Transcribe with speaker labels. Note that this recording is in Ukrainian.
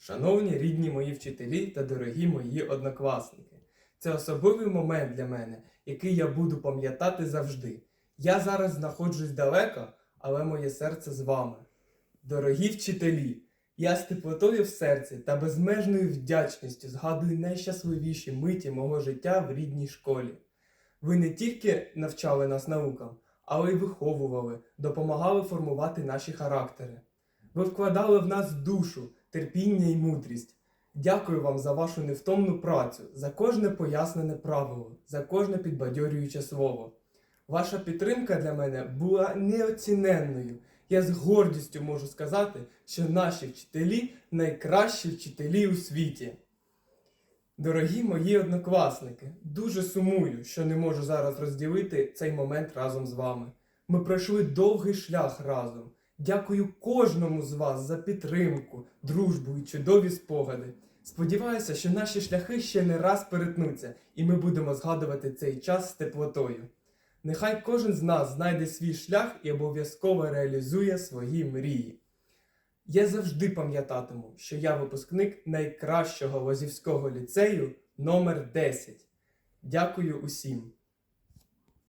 Speaker 1: шановні рідні мої вчителі та дорогі мої однокласники. Це особливий момент для мене, який я буду пам'ятати завжди. Я зараз знаходжусь далеко, але моє серце з вами. Дорогі вчителі, я з теплотою в серці та безмежною вдячністю згадую найщасливіші миті мого життя в рідній школі. Ви не тільки навчали нас наукам, але й виховували, допомагали формувати наші характери. Ви вкладали в нас душу, терпіння і мудрість. Дякую вам за вашу невтомну працю, за кожне пояснене правило, за кожне підбадьорююче слово. Ваша підтримка для мене була неоціненною. Я з гордістю можу сказати, що наші вчителі найкращі вчителі у світі. Дорогі мої однокласники, дуже сумую, що не можу зараз розділити цей момент разом з вами. Ми пройшли довгий шлях разом. Дякую кожному з вас за підтримку, дружбу і чудові спогади. Сподіваюся, що наші шляхи ще не раз перетнуться, і ми будемо згадувати цей час з теплотою. Нехай кожен з нас знайде свій шлях і обов'язково реалізує свої мрії. Я завжди пам'ятатиму, що я випускник найкращого Лозівського ліцею номер 10. Дякую усім.